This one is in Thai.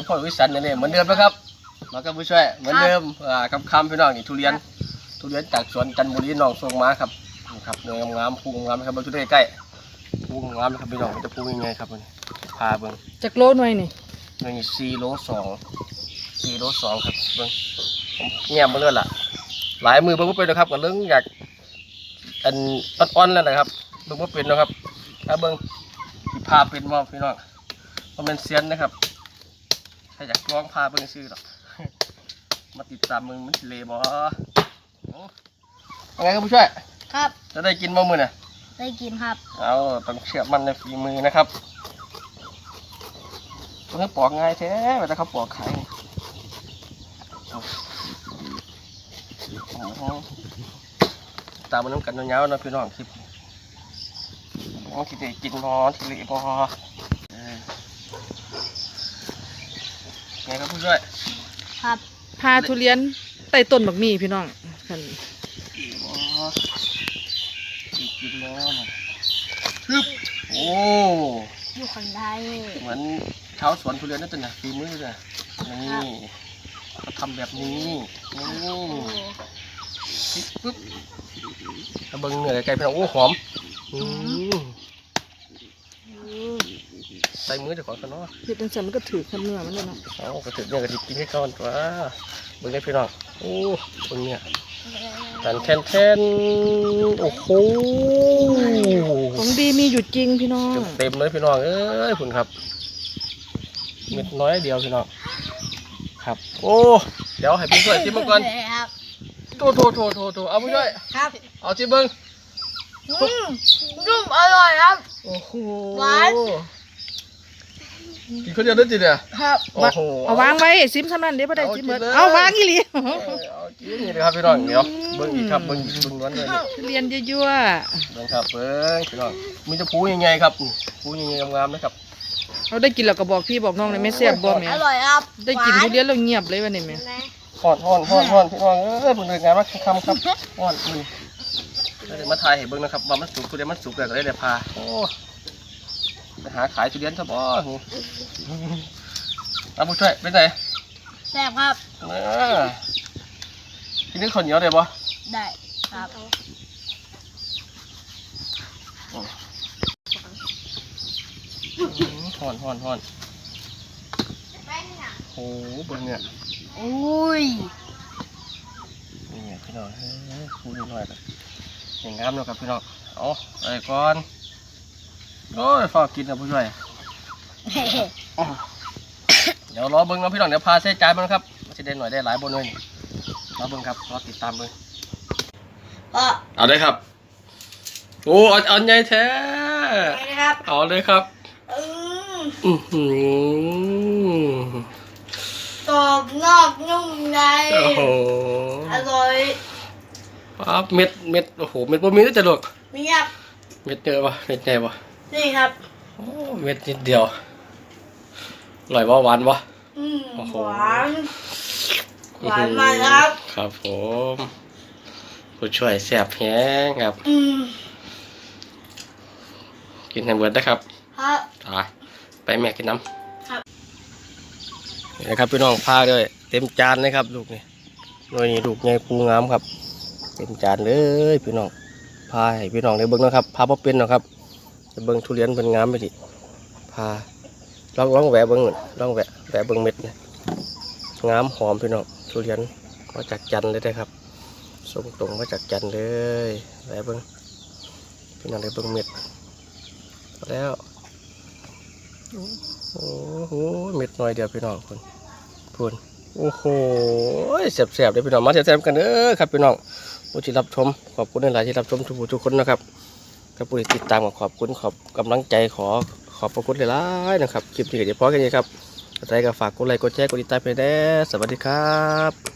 วันนี้พ่อวิสันเนี่ยเหมือนเดิมนะครับ มากับผู้ช่วยเหมือนเดิมอ่าคำคำพี่น้องนี่ทุเรียน ทุเรียนจากสวนจันทบุรีหนองทรงม้าครับนี่ครับเนื้องามๆพูงามๆนะครับมาดูใกล้ๆพูงามๆนะครับพี่น้องจะพูยังไงครับมันพาเบิ่งจากโลหน่อยนี่นี่สี่โลสองสี่โลสองครับเบิ่งผมเงียบมาเลยล่ะหลายมือเบิ่งบ่เป็นนะครับก็เรื่องอยากอันอ่อนๆแล้วนะครับเบิ่งบ่เป็นนะครับถ้าเบิ่งสิพาเป็นว่าพี่น้องมันเป็นเซียนนะครับ ใครอยากลองพาเบิ่งซื้อหรอกมาติดตามมึงมันสิเลบ่โอ้ยังไงครับผู้ช่วย ครับ จะได้กินบ่มื้อน่ะ ได้กินครับ เอาต้องเชื่อมันในฝีมือนะครับมันปอกง่ายแท้เวลาเขาปอกขายนี่เอาโอ้โหตามมันน้ำกันยาวๆนะพี่น้องคลิปน้องที่ได้กินนอนที่เหลือพอเออ ไงครับผู้ช่วยครับพาทุเรียนใต้ต้นบักหมี่พี่น้องคันอ๋อที่กินแล้วนะทึบโอ้อยู่ข้างในเหมือนชาวสวนทุเรียนนั่นจ้ะนะฝีมือจ้ะนี่เขาทำแบบนี้นี่ปึ๊บถ้าเบิ้งเนื้อไก่พี่น้องโอ้หอมอืมใส่มือเดี๋ยวขอกันเนาะเฮ็ดจังซั่นมันก็ถือคันเนื้อมันเลยเนาะเอากระถึกเนี่ยกระดิบกินให้ก่อนตัวเบิ้งได้พี่น้องโอ้เบิ้งเนี่ยตันแทนแทนโอ้โหของดีมีอยู่จริงพี่น้องเต็มๆเลยพี่น้องเอ้ยคุณครับเม็ดน้อยเดียวพี่น้องครับ โอ้เดี๋ยวให้พี่ช่วยชิมเบิ่งก่อนครับโถโถโถโถโถเอาพี่ช่วยครับ เอาชิมเบิ้งอืมนุ่มอร่อยครับโอ้โหหวาน กินคนเดียวได้จีเนี่ยครับโอ้โหเอาวางไว้ซิมซำนั้นเดี๋ยวบ่ได้เอาซิมกินเบิดเลยเอาวางอีหลีเออเอากินนี่เลยครับพี่น้องเดี๋ยวเบิ้งอีกครับเบิ้งอีกเบิ้งล้วนเลยนี่ทุเรียนยั่วเบิ้งครับเบิ้งพี่น้องมีจะพูยังไงครับนี่พูยังไงงามๆนะครับๆเอาได้กินแล้วก็บอกพี่บอกน้องเลยแม่แซ่บบ่แม่อร่อยครับได้กินหวาทุเรียนแล้วเงียบเลยวันนี้แม่นะฮ้อนฮ้อนฮ้อนฮ้อนพี่น้องเอ้ยผมเลยงานว่าคำครับฮ้อนนี่เดี๋ยวมาถ่ายให้เบิ้งนะครับว่ามันสุกทุเรียนมันสุกแล้วก็ได้เดี๋ยวพาโอ้ไป หาขายทุเรียนซะบ่หูเอาผู้ช่วยไปไหนแซ่บครับเออกินนึกข้าวเหนียวได้บ่ได้ครับห่อนห่อนห่อนโอ้โหเบิ่งเนี่ยอุ้ยนี่ไงพี่น้องเฮ้ยพูดหน่อยเลยอย่างงามเนาะครับพี่น้องเอาไปก่อน โอ้ยฝากกินนะผู้ช่วย เดี๋ยวรอเบิ่งเนาะพี่น้องเดี๋ยวพาใส่จานมันครับมันจะได้หน่อยได้หลายบนเลยนี่รอเบิ่งครับรอติดตามเบิ่งก็เอาเลยครับ โอ้เอาเอาใหญ่แท้ไปนะครับ เอาเลยครับอืมอือหือกรอบนอกนุ่มในโอ้โหอร่อยปั๊บเม็ดเม็ดโอ้โหเม็ดบ่มีน่าจะลวกมีครับเม็ดเยอะปะเม็ดใหญ่ปะ นี่ครับ โอ้เม็ดนิดเดียวอร่อยปะหวานปะอืมโอ้โห หวานหวานมากครับ ครับผม ผู้ช่วยแซ่บแฮงครับ อืมกินให้เบิดนะครับครับ ตายไปแม่กินน้ำครับ นี่นะครับพี่น้องพาด้วย เต็มจานเลยครับ ลูกนี่หน่วยนี้ลูกใหญ่ปูงามครับ เต็มจานเลยพี่น้องพาให้พี่น้องได้เบิ่งนะครับพาบ่เป็นหรอกครับ จะเบิ่งทุเรียนเป็นงามไปดิพาลองลองแหวะเบิ่งลองแหวะแหวะเบิ่งเม็ดเนี่ยงามหอมพี่น้องทุเรียนมาจากจันเลยนะครับส่งตรงมาจากจันเลยแหวะเบิ่งพี่น้องได้เบิ่งเม็ดแล้วโอ้โหเม็ดน้อยเดียวพี่น้องคนพูนโอ้โหแซ่บๆเลยพี่น้องมาแซ่บๆกันเด้อครับพี่น้องผู้ที่รับชมขอบคุณหลายที่รับชมทุกผู้ทุกคนนะครับ กับผู้ที่ติดตามขอบคุณขอบกำลังใจขอขอบพระคุณหลายๆนะครับคลิปนี้ก็จะพอแค่นี้ครับใครก็ฝากกดไลค์กดแชร์กดติดตามไปแด้สวัสดีครับ